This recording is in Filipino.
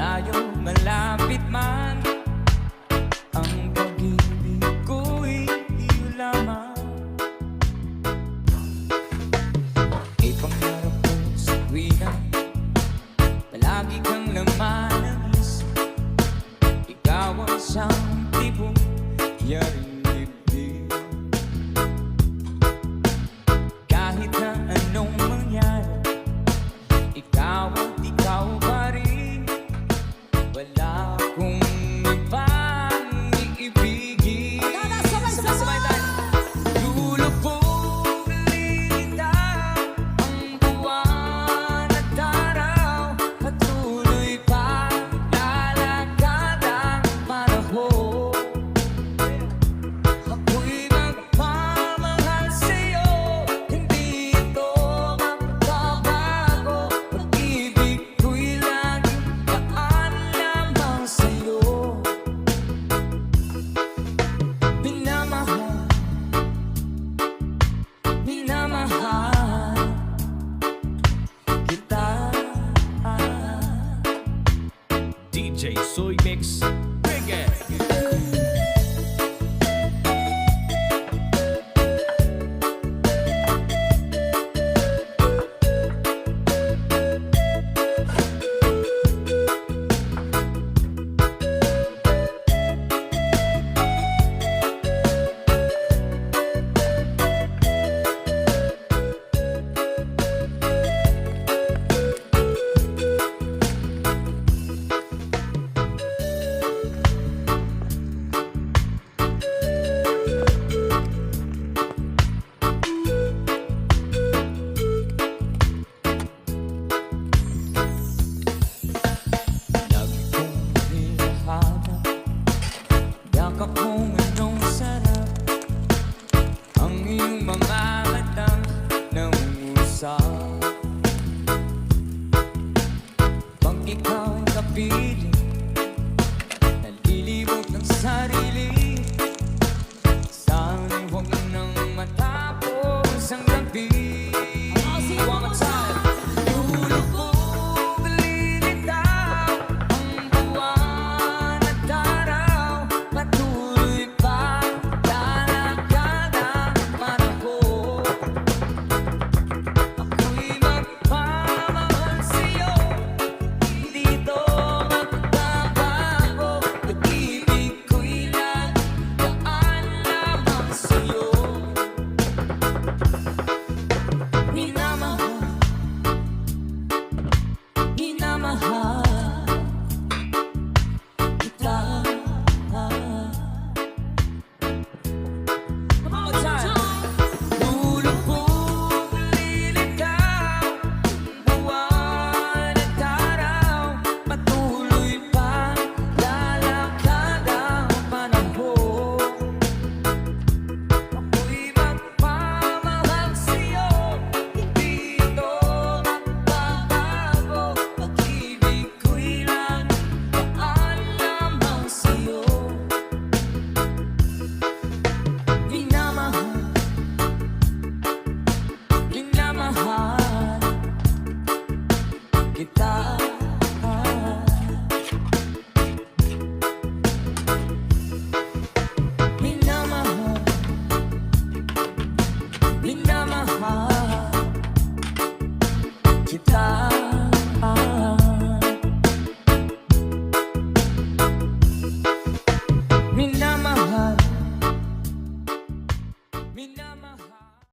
Malayo, malapit man Ang pag-ibig ko'y iyo lamang. Ipangarap ko sa tuwina Palagi kang isip Ikaw ang siyang tibong yaring DJ Soy Mix Reggae. Huwag akong anong sarap Ang iyong mga matang ng usap Pag ikaw kapiling Nalilibot ng sarili Sana huwag nang matapos ang gabi